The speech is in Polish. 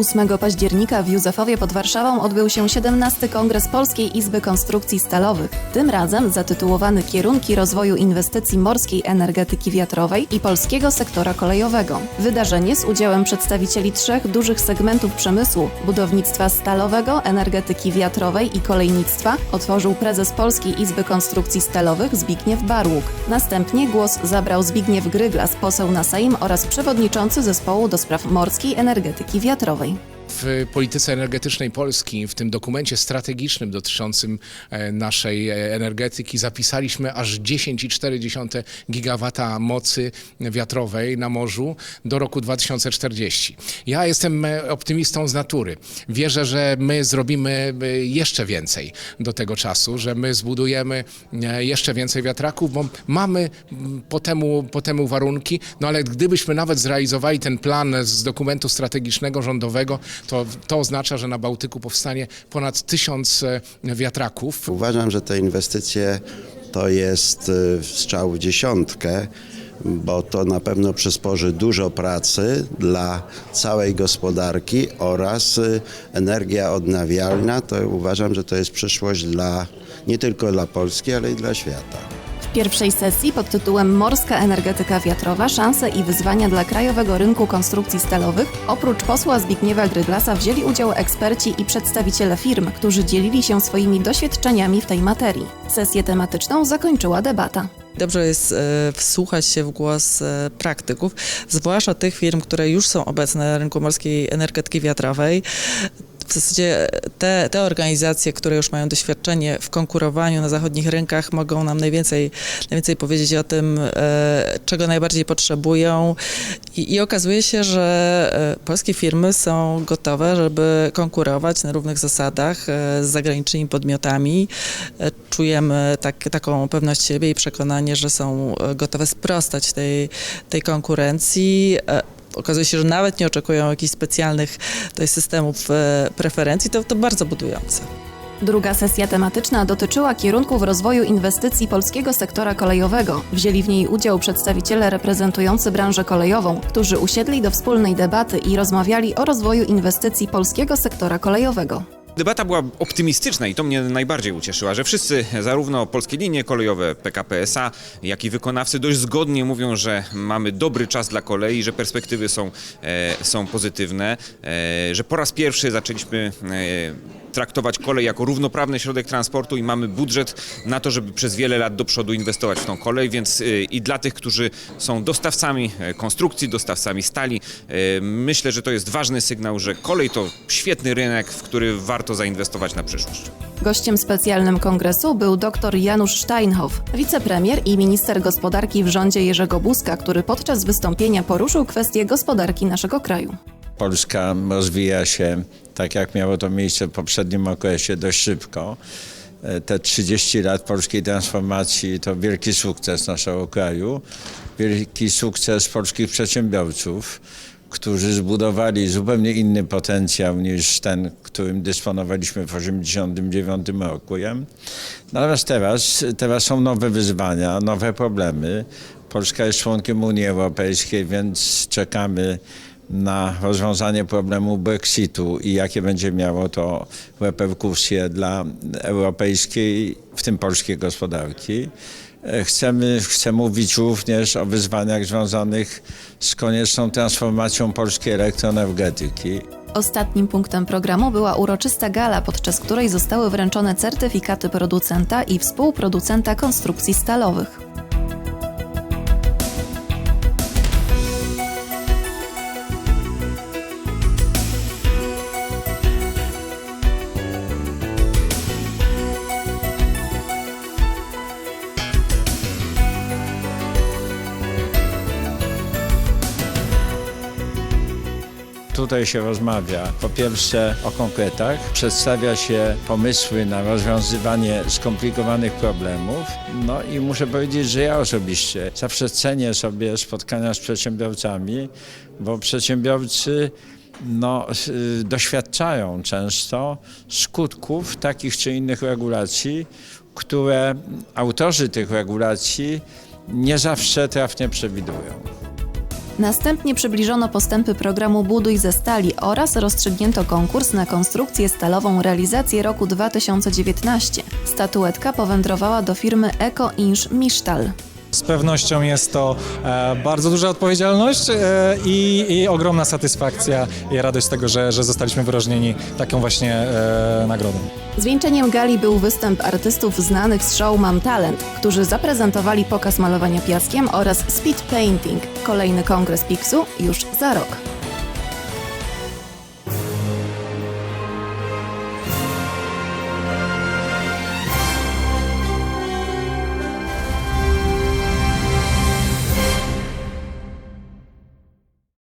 8 października w Józefowie pod Warszawą odbył się 17 Kongres Polskiej Izby Konstrukcji Stalowych. Tym razem zatytułowany Kierunki rozwoju inwestycji morskiej energetyki wiatrowej i polskiego sektora kolejowego. Wydarzenie z udziałem przedstawicieli trzech dużych segmentów przemysłu budownictwa stalowego, energetyki wiatrowej i kolejnictwa otworzył prezes Polskiej Izby Konstrukcji Stalowych Zbigniew Barłuk. Następnie głos zabrał Zbigniew Gryglas, poseł na Sejm oraz przewodniczący zespołu do spraw morskiej energetyki wiatrowej. Bye. W polityce energetycznej Polski, w tym dokumencie strategicznym dotyczącym e, naszej e, energetyki, zapisaliśmy aż 10,4 gigawata mocy wiatrowej na morzu do roku 2040. Ja jestem e, optymistą z natury. Wierzę, że my zrobimy jeszcze więcej do tego czasu, że my zbudujemy jeszcze więcej wiatraków, bo mamy po temu, po temu warunki, no ale gdybyśmy nawet zrealizowali ten plan z dokumentu strategicznego rządowego, to to oznacza, że na Bałtyku powstanie ponad tysiąc e, wiatraków. Uważam, że te inwestycje to jest y, strzał w dziesiątkę, bo to na pewno przysporzy dużo pracy dla całej gospodarki oraz y, energia odnawialna. To uważam, że to jest przyszłość dla nie tylko dla Polski, ale i dla świata. W pierwszej sesji pod tytułem Morska energetyka wiatrowa szanse i wyzwania dla krajowego rynku konstrukcji stalowych oprócz posła Zbigniewa Gryglasa wzięli udział eksperci i przedstawiciele firm, którzy dzielili się swoimi doświadczeniami w tej materii. Sesję tematyczną zakończyła debata. Dobrze jest e, wsłuchać się w głos e, praktyków, zwłaszcza tych firm, które już są obecne na rynku morskiej energetyki wiatrowej. W zasadzie te, te organizacje, które już mają doświadczenie w konkurowaniu na zachodnich rynkach, mogą nam najwięcej, najwięcej powiedzieć o tym, e, czego najbardziej potrzebują. I, I okazuje się, że e, polskie firmy są gotowe, żeby konkurować na równych zasadach e, z zagranicznymi podmiotami. Czujemy tak, taką pewność siebie i przekonanie, że są gotowe sprostać tej, tej konkurencji. Okazuje się, że nawet nie oczekują jakichś specjalnych tutaj systemów e, preferencji, to, to bardzo budujące. Druga sesja tematyczna dotyczyła kierunków rozwoju inwestycji polskiego sektora kolejowego. Wzięli w niej udział przedstawiciele reprezentujący branżę kolejową, którzy usiedli do wspólnej debaty i rozmawiali o rozwoju inwestycji polskiego sektora kolejowego. Debata była optymistyczna i to mnie najbardziej ucieszyła, że wszyscy, zarówno polskie linie kolejowe, PKP SA, jak i wykonawcy dość zgodnie mówią, że mamy dobry czas dla kolei, że perspektywy są, e, są pozytywne, e, że po raz pierwszy zaczęliśmy e, traktować kolej jako równoprawny środek transportu i mamy budżet na to, żeby przez wiele lat do przodu inwestować w tą kolej, więc y, i dla tych, którzy są dostawcami e, konstrukcji, dostawcami stali, e, myślę, że to jest ważny sygnał, że kolej to świetny rynek, w który warto zainwestować na przyszłość. Gościem specjalnym kongresu był dr Janusz Steinhoff, wicepremier i minister gospodarki w rządzie Jerzego Buzka, który podczas wystąpienia poruszył kwestię gospodarki naszego kraju. Polska rozwija się tak, jak miało to miejsce w poprzednim okresie, dość szybko. E, Te 30 lat polskiej transformacji to wielki sukces naszego kraju, wielki sukces polskich przedsiębiorców, którzy zbudowali zupełnie inny potencjał niż ten, którym dysponowaliśmy w 1989 roku. Natomiast teraz, teraz są nowe wyzwania, nowe problemy. Polska jest członkiem Unii Europejskiej, więc czekamy na rozwiązanie problemu Brexitu i jakie będzie miało to reperkusje dla europejskiej, w tym polskiej gospodarki. E, Chcemy, chcę mówić również o wyzwaniach związanych z konieczną transformacją polskiej elektroenergetyki. Ostatnim punktem programu była uroczysta gala, podczas której zostały wręczone certyfikaty producenta i współproducenta konstrukcji stalowych. Tutaj się rozmawia po pierwsze o konkretach, przedstawia się pomysły na rozwiązywanie skomplikowanych problemów. No i muszę powiedzieć, że ja osobiście zawsze cenię sobie spotkania z przedsiębiorcami, bo przedsiębiorcy no, y, doświadczają często skutków takich czy innych regulacji, które autorzy tych regulacji nie zawsze trafnie przewidują. Następnie przybliżono postępy programu Buduj ze stali oraz rozstrzygnięto konkurs na konstrukcję stalową realizację roku 2019. Statuetka powędrowała do firmy Eko Inż Misztal. Z pewnością jest to e, bardzo duża odpowiedzialność e, i, i ogromna satysfakcja i radość z tego, że, że zostaliśmy wyróżnieni taką właśnie e, nagrodą. Zwieńczeniem gali był występ artystów znanych z show Mam Talent, którzy zaprezentowali pokaz malowania piaskiem oraz speed painting. Kolejny kongres Pixu już za rok.